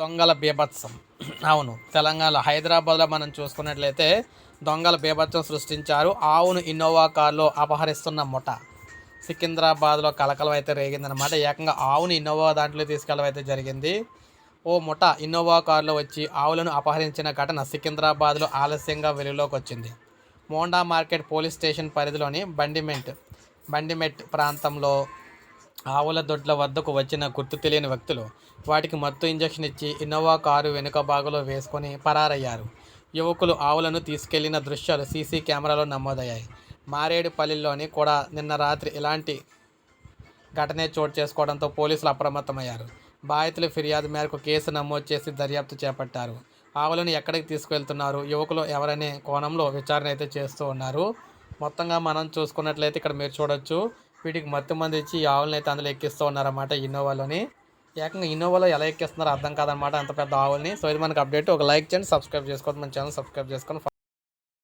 దొంగల బీభత్సం. అవును తెలంగాణ హైదరాబాద్లో మనం చూసుకున్నట్లయితే దొంగల బీభత్సం సృష్టించారు. ఆవును ఇన్నోవా కారులో అపహరిస్తున్న ముఠ. సికింద్రాబాద్లో కలకలం అయితే రేగిందనమాట ఏకంగా ఆవుని ఇన్నోవా దాంట్లో తీసుకెళ్ళడం అయితే జరిగింది. ఓ ముఠ ఇన్నోవా కారులో వచ్చి ఆవులను అపహరించిన ఘటన సికింద్రాబాద్లో ఆలస్యంగా వెలుగులోకి వచ్చింది. మోండా మార్కెట్ పోలీస్ స్టేషన్ పరిధిలోని బండిమెంట్ బండిమెట్ ప్రాంతంలో ఆవుల దొడ్ల వద్దకు వచ్చిన గుర్తు తెలియని వ్యక్తులు వాటికి మత్తు ఇంజెక్షన్ ఇచ్చి ఇన్నోవా కారు వెనుక భాగంలో వేసుకొని పరారయ్యారు. యువకులు ఆవులను తీసుకెళ్ళిన దృశ్యాలు సీసీ కెమెరాలో నమోదయ్యాయి. మారేడుపల్లిలోని కూడా నిన్న రాత్రి ఇలాంటి ఘటనే చోటు చేసుకోవడంతో పోలీసులు అప్రమత్తమయ్యారు. బాధితుల ఫిర్యాదు మేరకు కేసు నమోదు చేసి దర్యాప్తు చేపట్టారు. ఆవులను ఎక్కడికి తీసుకువెళ్తున్నారు యువకులు ఎవరనే కోణంలో విచారణ అయితే చేస్తూ ఉన్నారు. మొత్తంగా మనం చూసుకున్నట్లయితే ఇక్కడ మీరు చూడొచ్చు. వీటికి మత్తు మంది ఇచ్చి ఈ ఆవులను అయితే అందులో ఎక్కిస్తూ ఉన్నారన్నమాట ఇన్నోవాలోని. ఏకంగా ఇన్నోవాలో ఎలా ఎక్కిస్తున్నారో అర్థం కాదనమాట అంత పెద్ద ఆవుల్ని. సో ఇది మనకు అప్డేట్. ఒక లైక్ చేయండి సబ్స్క్రైబ్ చేసుకోండి మన ఛానల్ సబ్స్క్రైబ్ చేసుకొని